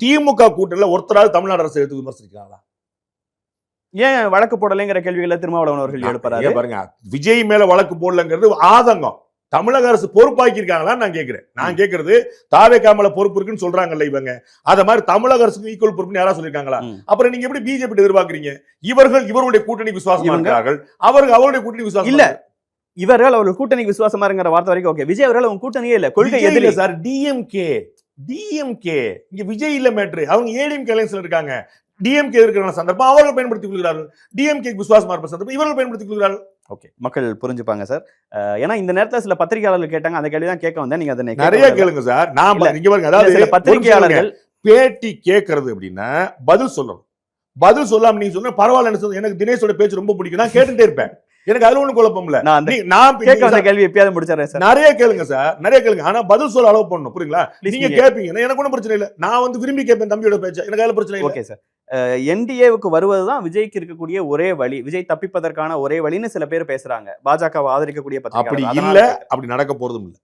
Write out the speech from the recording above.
திமுக கூட்டணியில ஒருத்தராவது தமிழ்நாடு அரசு எடுத்து விமர்சிக்கிறாங்களா? ஏன் வழக்கு போடலைங்கிற கேள்விகளை திருமாவளவன் அவர்கள் எழுப்புறாரு பாருங்க விஜய் மேல வழக்கு போடலங்கிறது ஆதங்கம். தமிழக அரசு பொறுப்பாக்கி இருக்காங்களான்னு நான் கேக்குறேன் நான் கேக்குறது தாவேக்கா மேல பொறுப்பு இருக்குன்னு சொல்றாங்கல்ல இவங்க. அத மாதிரி தமிழக அரசுக்கு ஈக்குவல் பொறுப்புன்னு யாரா சொல்லிருக்காங்களா. அப்புறம் நீங்க எப்படி பிஜேபி எதிர்பார்க்கறீங்க? இவர்கள் இவருடைய கூட்டணி விசுவாசமா இருக்கிறார்கள் அவர்கள் அவருடைய கூட்டணி விசுவாசம் இல்ல. இவர்கள் அவர்கள் கூட்டணிக்கு விசுவாசமா இருக்கிற வார்த்தை வரைக்கும் ஓகே விஜய் அவர்கள் அவங்க கூட்டணியே இல்ல கொள்கை விஜய் இல்ல எதிரி. சார் டிஎம்கே டிஎம்கே இங்க விஜய் இல்ல மேட்ரு அவங்க ஏடிஎம்கே அலைன்ஸ்ல இருக்காங்க. டிஎம்கே இருக்கிற சந்தர்ப்பம் அவர்கள் பயன்படுத்திக் கொள்கிறார்கள். டிஎம்கே விசுவாசமா இருப்ப சந்தர்ப்பம் இவர்கள் பயன்படுத்திக் கொள்கிறார்கள். ஓகே மக்கள் புரிஞ்சுப்பாங்க சார் ஏன்னா இந்த நேரத்துல சில பத்திரிகையாளர்கள் கேட்டாங்க. அந்த கேள்வி தான் கேட்க வந்தேன். நீங்க கேட்க நிறைய. கேளுங்க சார் நான் இல்ல. நீங்க பாருங்க. அதாவது பத்திரிகையாளர்கள் பேட்டி கேட்கறது அப்படின்னா பதில் சொல்லணும். பதில் சொல்லாம நீங்க சொன்ன பரவாயில்ல எனக்கு தினேஷோட பேச்சு ரொம்ப பிடிக்கும். நான் கேட்டுட்டே இருப்பேன். எனக்கு அதுல ஒண்ணும் குழப்பம் இல்ல. நான் கேட்க வந்த கேள்வி எப்பயாவது முடிச்சிடறேன் சார் நிறைய கேளுங்க சார் நிறைய கேளுங்க. ஆனா பதில் சொல்ல அளவு பண்ணணும் புரியுங்களா? நீங்க கேட்பீங்க எனக்கு ஒண்ணும் பிரச்சனை இல்ல. நான் வந்து விரும்பி கேட்பேன் தம்பியோட பேச்ச. எனக்கு அதுல பிரச்சனை இல்ல. ஓகே சார் என்டிஏவுக்கு வருவதுதான் விஜய்க்கு இருக்கக்கூடிய ஒரே வழி. விஜய் தப்பிப்பதற்கான ஒரே வழின்னு சில பேர் பேசுறாங்க. பாஜகவை ஆதரிக்கக்கூடிய அப்படி இல்ல. அப்படி நடக்க போறதும் இல்ல.